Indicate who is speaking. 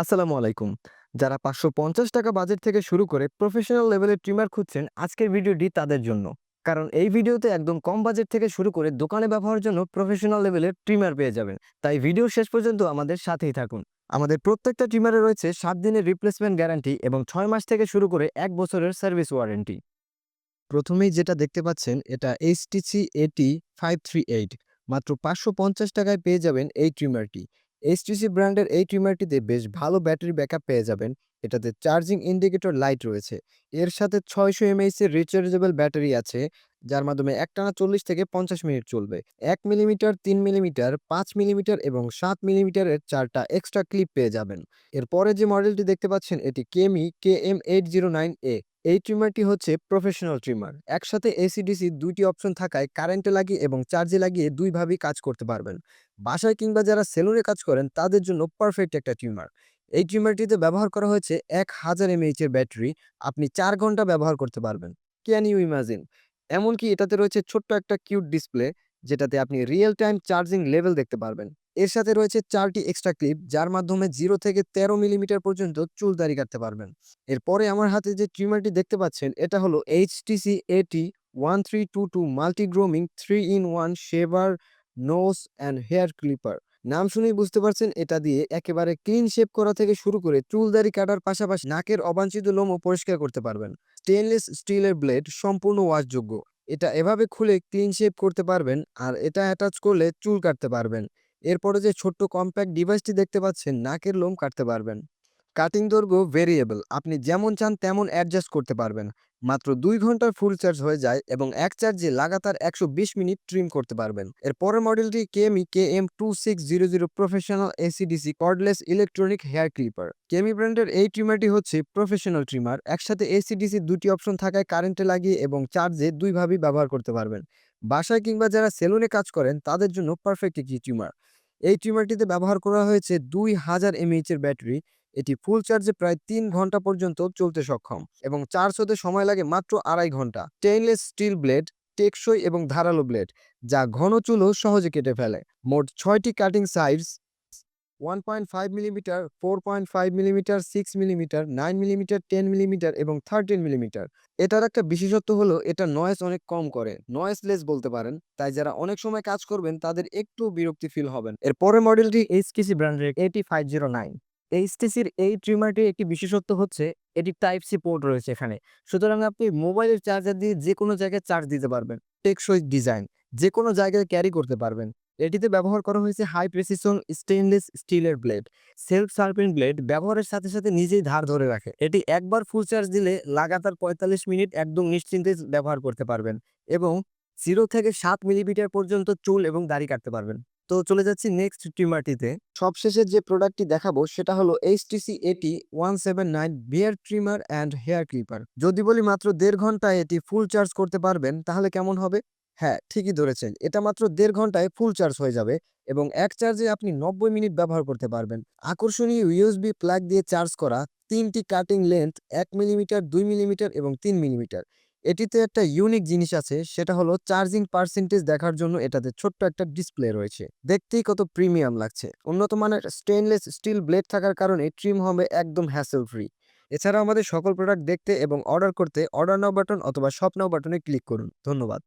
Speaker 1: আসসালামু আলাইকুম। যারা পাঁচশো পঞ্চাশ টাকা বাজেট থেকে শুরু করে প্রফেশনাল লেভেলের ট্রিমার খুঁজছেন, আজকের ভিডিওটি তাদের জন্য। কারণ এই ভিডিওতে একদম কম বাজেট থেকে শুরু করে দোকানে ব্যবহারের জন্য প্রফেশনাল লেভেলের ট্রিমার পেয়ে যাবেন। তাই ভিডিও শেষ পর্যন্ত আমাদের সাথেই থাকুন। আমাদের প্রত্যেকটা ট্রিমারে রয়েছে সাত দিনের রিপ্লেসমেন্ট গ্যারান্টি এবং ছয় মাস থেকে শুরু করে এক বছরের সার্ভিস ওয়ারেন্টি। প্রথমেই যেটা দেখতে পাচ্ছেন, এটা এইচটিসি এটি ফাইভ থ্রি এইট। মাত্র পাঁচশো পঞ্চাশ টাকায় পেয়ে যাবেন এই ট্রিমারটি। এইচটিসি ব্র্যান্ডের এই ট্রিমারটিতে বেশ ভালো ব্যাটারি ব্যাকআপ পেয়ে যাবেন। এটাতে চার্জিং ইন্ডিকেটর লাইট রয়েছে। এর সাথে ছয়শো এমএইচ এর রিচার্জেবল ব্যাটারি আছে, যার মাধ্যমে একটানা চল্লিশ থেকে পঞ্চাশ মিনিট চলবে। এক মিলিমিটার, তিন মিলিমিটার, পাঁচ মিলিমিটার এবং সাত মিলিমিটারের চারটা এক্সট্রা ক্লিপ পেয়ে যাবেন। এরপরে যে মডেলটি দেখতে পাচ্ছেন, এটি Kemei K M eight zero nine A এই ট্রিমারটি হচ্ছে প্রফেশনাল ট্রিমার একসাথে এসিডিসি দুইটি অপশন থাকায় কারেন্টে লাগিয়ে এবং চার্জে লাগিয়ে দুইভাবেই কাজ করতে পারবেন। বাসায় কিংবা যারা সেলুনে কাজ করেন, তাদের জন্য পারফেক্ট একটা ট্রিমার এই ট্রিমারটিতে ব্যবহার করা হয়েছে এক হাজার এমএইচ এর ব্যাটারি, আপনি চার ঘণ্টা ব্যবহার করতে পারবেন। Can you imagine? এমনকি এটাতে রয়েছে ছোট্ট একটা কিউট ডিসপ্লে, যেটাতে আপনি রিয়েল টাইম চার্জিং লেভেল দেখতে পারবেন। এর সাথে রয়েছে চারটি এক্সট্রা ক্লিপ যার মাধ্যমে জিরো থেকে তেরো মিলিমিটার পর্যন্ত চুল দাড়ি কাটতে পারবেন। এরপরে আমার হাতে যে ট্রিমারটি দেখতে পাচ্ছেন, এটা হলো HTC AT one three two two multi grooming three in one shaver nose and hair clipper নাম শুনেই বুঝতে পারছেন, এটা দিয়ে একেবারে ক্লিন শেপ করা থেকে শুরু করে চুল দাড়ি কাটার পাশাপাশি নাকের অবাঞ্ছিত লোমও পরিষ্কার করতে পারবেন। স্টেনলেস স্টিলের ব্লেড সম্পূর্ণ ওয়াশযোগ্য এটা এভাবে খুলে ক্লিন শেপ করতে পারবেন, আর এটা অ্যাটাচ করলে চুল কাটতে পারবেন। এরপরে যে ছোট্ট কম্প্যাক্ট ডিভাইসটি দেখতে পাচ্ছেন, নাকের লোম কাটতে পারবেন। কাটিং দৈর্ঘ্য ভেরিয়েবল আপনি যেমন চান তেমন অ্যাডজাস্ট করতে পারবেন। মাত্র দুই ঘণ্টার ফুল চার্জ হয়ে যায় এবং এক চার্জে লাগাতার একশো বিশ মিনিট ট্রিম করতে পারবেন। এর পরের মডেলটি Kemei K M two six zero zero professional AC DC cordless electronic hair clipper Kemei ব্র্যান্ডের এই ট্রিমারটি হচ্ছে প্রফেশনাল ট্রিমার একসাথে এসিডিসি দুটি অপশন থাকায় কারেন্টে লাগিয়ে এবং চার্জে দুইভাবেই ব্যবহার করতে পারবেন। বাসায় কিংবা যারা সেলুনে কাজ করেন, তাদের জন্য পারফেক্ট একটি ট্রিমার এই ট্রিমারটিতে ব্যবহার করা হয়েছে দুই হাজার এমএইচের ব্যাটারি। এটি ফুল চার্জে প্রায় তিন ঘণ্টা পর্যন্ত চলতে সক্ষম এবং চার্জ হতে সময় লাগে মাত্র আড়াই ঘণ্টা। স্টেইনলেস স্টিল ব্লেড টেকসই এবং ধারালো ব্লেড যা ঘন চুলও সহজে কেটে ফেলে। মোট ছয়টি cutting size one point five millimetre four point five millimetre six millimetre nine millimetre ten millimetre এবং থার্টিন মিলিমিটার এটার একটা বিশেষত্ব হলো এটা নয়েস অনেক কম করে নয়েসলেস বলতে পারেন। তাই যারা অনেক সময় কাজ করবেন, তাদের একটু বিরক্তি ফিল হবেন এর পরের মডেলটি এইচটিসি ব্র্যান্ডের এটি ফাইভ জিরো নাইন এইচটিসির এই ট্রিমারটির একটি বিশেষত্ব হচ্ছে এটি টাইপ সি পোর্ট রয়েছে এখানে। সুতরাং আপনি মোবাইলের চার্জার দিয়ে যে কোনো জায়গায় চার্জ দিতে পারবেন। টেকসই ডিজাইন যে কোনো জায়গায় ক্যারি করতে পারবেন। এটিতে ব্যবহার করা হয়েছে হাই প্রেসিশন স্টেনলেস স্টিলের ব্লেড সেলফ শার্পেন ব্লেড ব্যবহারের সাথে সাথে নিজেই ধার ধরে রাখে। এটি একবার ফুল চার্জ দিলে লাগাতার পঁয়তাল্লিশ মিনিট একদম নিশ্চিন্তে ব্যবহার করতে পারবেন এবং জিরো থেকে সাত মিলিমিটার পর্যন্ত চুল এবং দাড়ি কাটতে পারবেন। তো চলে যাচ্ছি নেক্সট ট্রিমারটিতে সবশেষে যে প্রোডাক্টটি দেখাবো সেটা হলো HTC AT one seven nine beard trimmer and hair clipper যদি বলি মাত্র দেড় ঘন্টায় এটি ফুল চার্জ করতে পারবেন, তাহলে কেমন হবে? হ্যাঁ ঠিকই ধরেছেন। এটা মাত্র দেড় ঘন্টায় ফুল চার্জ হয়ে যাবে এবং এক চার্জে আপনি নব্বই মিনিট ব্যবহার করতে পারবেন। আকর্ষণীয় ইউএসবি প্লাগ দিয়ে চার্জ করা তিনটি কাটিং লেন্থ এক মিলিমিটার দুই মিলিমিটার এবং তিন মিলিমিটার এটিতে একটা ইউনিক জিনিস আছে, সেটা হলো চার্জিং পার্সেন্টেজ দেখার জন্য এটাতে ছোট্ট একটা ডিসপ্লে রয়েছে। দেখতেই কত প্রিমিয়াম লাগছে। উন্নত মানের স্টেনলেস স্টিল ব্লেড থাকার কারণে ট্রিম হবে একদম হ্যাসেল ফ্রি এছাড়া আমাদের সকল প্রোডাক্ট দেখতে এবং অর্ডার করতে অর্ডার নাও বাটন অথবা শপ নাও বাটনে ক্লিক করুন। ধন্যবাদ।